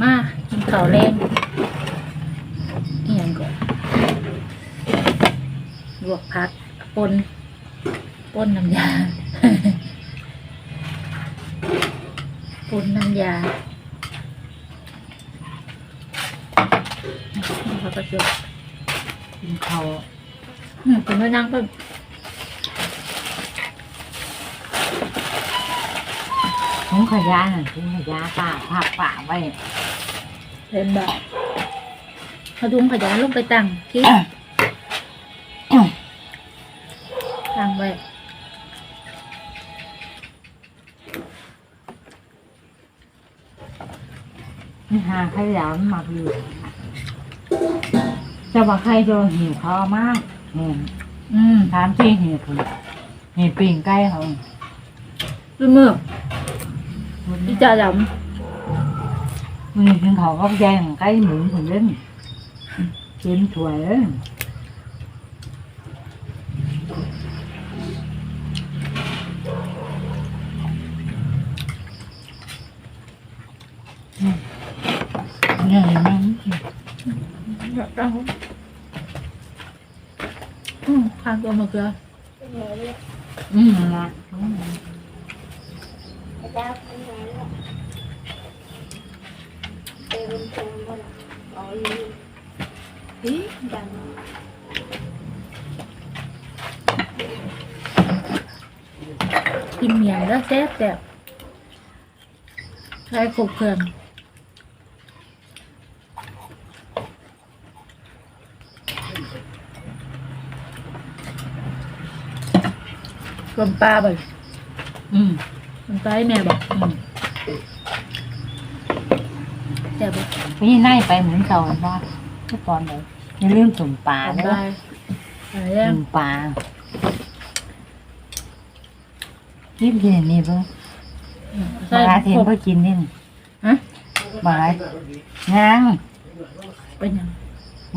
มากินข้าวแรงเอียงก่อนลวกผักปนปนน้ำยาปนน้ำยาเขาก็จะกินข้าวอืมคุณแม่นั่งก็ถุงขยะน่ะถุงขยะป่าภาพป่าไว้ เป็นแบบเขาดุงขยะลงไปตั้งที่ตั้งไว้นี่หาขยะมันหมักอยู่จะว่าใครโดนหิวข้าวมากเห็นอืมถามที่เหตุผลเหตุปิ่งใกล้เขาด้วยมือที่จะดมื อถึงเขาก็แย่งใกล้หมุนถึงเล่นเต็มถ้วยเลยอืมเนี่ยมันำอยากเอาอืมข้างตัวมะเขืออืมละอืมอีกินเมียงแล้วแซ่บแซ่บใช้ครบเครื่องกลมปลาบ่อย อืม กลมปลาให้ แม่บอกอืมแซ่บบ่พี่นายไปเหมือนเก่าว่าทุกตอนเลยอย่าลืมสุ่มปลากลมเด้ปอลาอะไรแล้สุ่มปลายิบเย็นนี่เพิ่งใส่บาเทนครบเพิ่งกินนี่ฮะบายังเป็นหยัง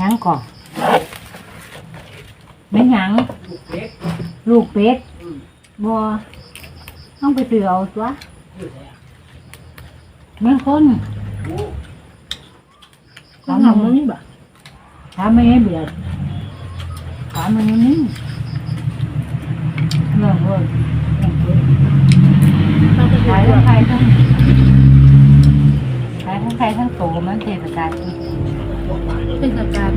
ยังก่อนไม่ยังลูกเป็ดบัวต้องไปซื้อเอาตัวเมื่อคน ข้างหลังมันนี่บ่ถามไม่ให้เบียดถามมันนี่เรื่องเว้ยข้างขายหลัทั้งงใครทั้งขายทั้งใครทั้งโตมันเทศกาลอีกเป็นอาการ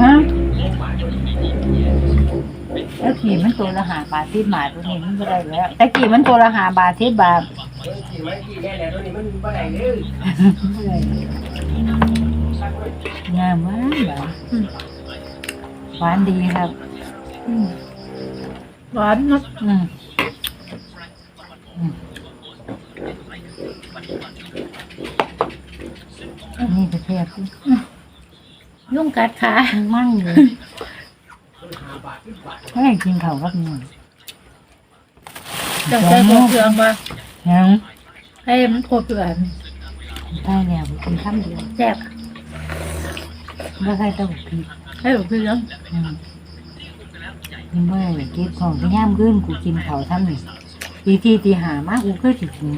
ฮะแล้วขี่มันตัวละหาบาทที่บาทตัวนี้มันก็ได้แล้วแต่ขี่มันตัวละหาบาทที่บาท ขี่ไม้ขี่แน่แหละตัวนี้มันบ่ได้เลยงามมากแบบอืม หวานดีครับ อืมหวานเนาะอืมอืมนี่ประเทศที่ยุ่งกัดขามั่งเลยไม่อยากกินข้าวกับนี่จังใจครบเครื่องมายังให้มันครบเครื่องได้แล้วกินข้าวเดียว แซ่บ ไม่ใช่ต้าหู้พริกให้ครบครื่องอืมกินเมื่อเก็บของที่ย่ามขึ้นกูกินเขาวทำนี่ตีทีตีหามากกูก็สิกิน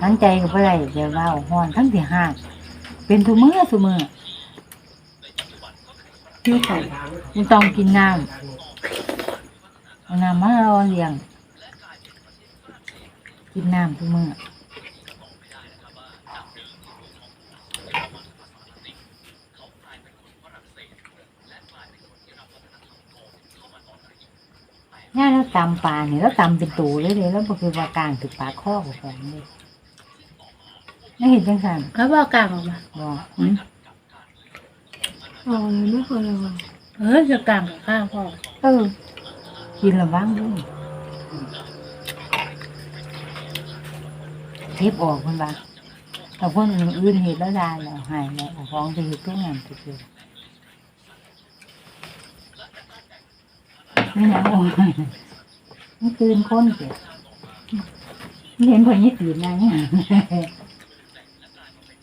ทั้งใจกับอะไรเดี๋ยวว่าหอนทั้งที่ห้าเป็นทุกมื้อทุกมื้อที่ไข่มันต้องกินน้ำเอาน้ำมารอเลี้ยง กินน้ำทุกมื้อ เนี่ยแล้วตำปลาเนี่ยแล้วตำเป็นตูเลยเลยแล้วก็คือว่ากลางถึงปลาข้อของผมเลยไม่เห็นจังสันเขาบอกกลางออกมาบอกอืมอ๋อไม่เคยเลยเออจะกลางกับข้าวพ่อเออกินระวังด้วยเทปออกคนละแต่คนอื่นๆเห็นแล้วได้แล้วหายแล้วเอาของไปเห็ดทุกงานไปเจอ ไม่เอามันคืนคนเสียไม่เห็นคนนี้ตื่นนะเนี่ย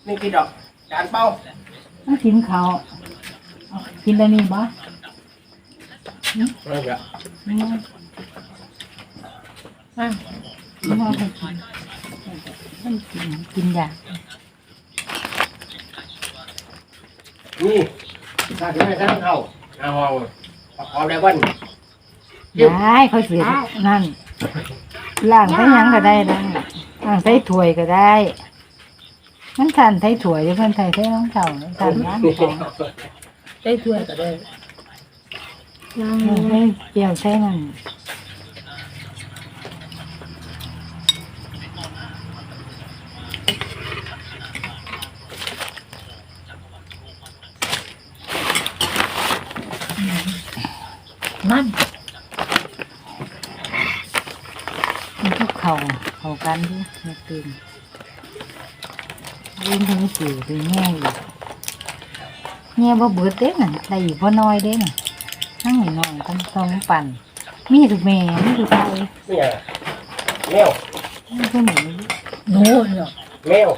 นี่กี่ดอกจานเป้ามันกินเขาวเอากินแล้วนี่บ่เอาเถอะไม่เอาอะไม่เอาไปกินมันกินกินยานี่ถ้าถึงไม่ทันเข้าเอาห้องประกอบได้วัน ได้เขาเสียนั่นล่างใส่หยังก็ได้นะล่างใส่ถ้วยก็ได้มันทันใส่ถ้วยหรือเพิ่นใส่ใส่น้องเต่าทันน้ำของได้ถ้วยก็ได้ล้างเอมืออใส่เจียวใส่นั่นมัน มันก็ เข่าเข่ากันด้วยไม่ตื่นยืนทางนี้ตื่นตื่นแง่อยู่แง่บ่เบิดเด้น่ะได้อยู่บ่น้อยเด้น่ะนั่งหน่อยๆต้องต้องปั่นมีทุกแม่มีทุกไทยนี่ไงแมวมีทุกหนูหนูเนาะแมว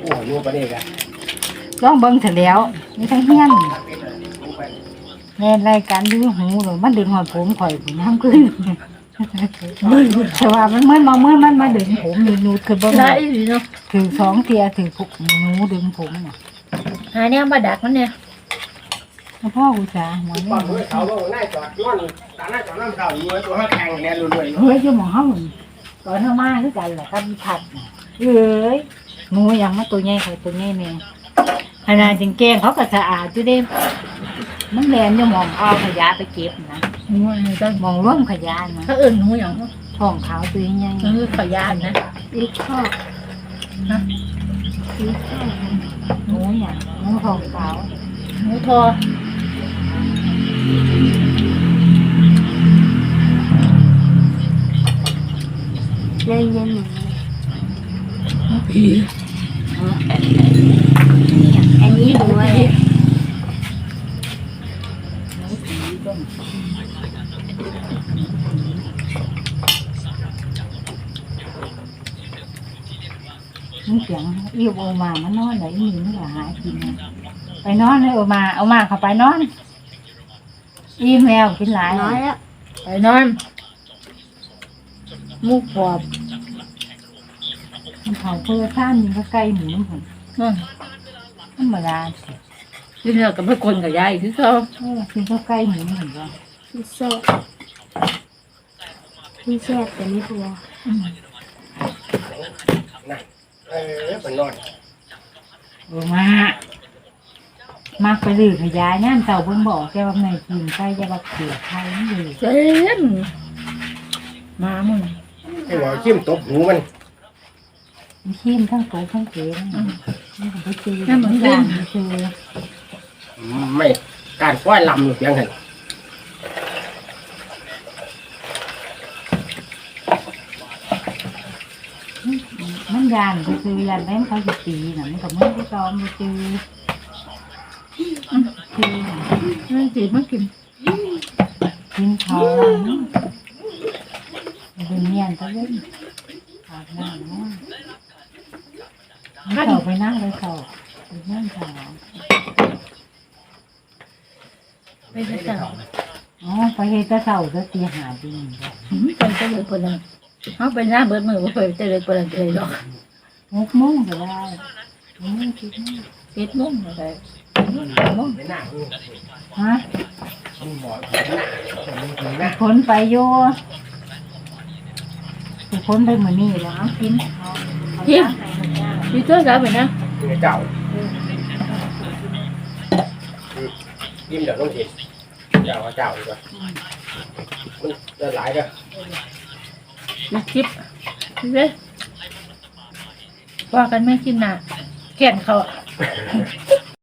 โอ้ยูประเด็กอะลองเบิ่งเถอะแล้วมีทั้งเฮียน แน่รายการดูหูหรือมันดึงหอดผมข่อยผมน้ำขึ้นแต่ว่ามันเหมื่อนมาเมื่อมันมาดึงผมหนูหนูคือบ่ได้มาอีเนาะถือสองเทียถือพวกหนูดึงผมน่ะหาเนี่ยมาดักมันเนี่ยแล้วพ่อกูจ๋าหมอนี่ปั๊มมือเขาลงหน้าจอดนอนตาหน้าจอดน้ำเก่าอยู่ตัวห้าแข่งเนี่ยรวยๆเฮ้ยจะหมองเฮาหนิก่อนเฮามาคือกันแหละกับผัดน่ะเอ้ยหนูยังมาตัวใหญ่ข่อยตัวใหญ่แม่ขนาดจริงแกงเขาก็สะอาดอยู่เด้ มันแลนอยู่หมองเอาขยะไปเก็บนะหนูอันนี้ก็หมองร่วมขยะนะถ้าเอิ่นหนูอย่างท้องขาวตัวใหญ่มันคือขยานนะอีกข้อนะอีกข้อหนูอย่างหนูท้องขาวหนูทอเย็นเย็นผี เสียงอีโอมามันอนไหนมีมันก็หากินไปนอนเลยโอมาเอามาเข้าไปนอนอีแมวกินหลายน้อยแล้วไปนอนมุกปอบมันเผาเพื่อข้านมยิงก็ใกล้หมูมันผมนั่นธรรมดาสิที่เนี่ยกับไปคนกับยายคือเขาเออกินก็ใกล้หมูมันผมก็พี่แซ่บพี่แซ่บแต่ไม่พอ เออเป็นนอนโอมามักไปลือขยายย่านเต่าเบิ่งบอกแกว่าไงกินใกล้จะบักเขียดไทยนี่เลยเจนมามึงให้หมอชิมตบหูมันมันขี้มทั้งโตทั้งเก๋นะมันก็ไปเจอนั่นเหมือนกันงไปเจอไม่การควายลำอยู่เพียงนมัน ยานไปเจอยานแม่เขาจะตีน่ะมันกับมันที่ซ้อมไปเจอคือนั่นจีบมากินกินเขาเป็นเมียนตะเล่นอาบน้ำนะเขาไปนั่งเลยเขาไปนั่งเขาไปจะสั่งอ๋อไปเฮ็ดแตะเสาจะตีหาดีไปจะเลยคนละ เขาไปหน้าเบิดมือว่าไปจะเลยคนละเลยหรอกหกโมงก็ได้หกโมงคิดโมงปิดมุ่งอะไรมุ่งม่น่าอืมฮะมีหมอเป็นหน้าเป็นไปโยสุขนไปเหมือนนี่แล้วเอากินเอาเอาย่างไปเอาย่างพี่เจ้าสาวไปนะเจ้ายิ้มเดี๋ยวต้องกินเจ้าเจ้าดีกว่ามันจะหลายก็ มาคลิปเลยว่ากันไม่กินหนาแก่นเขา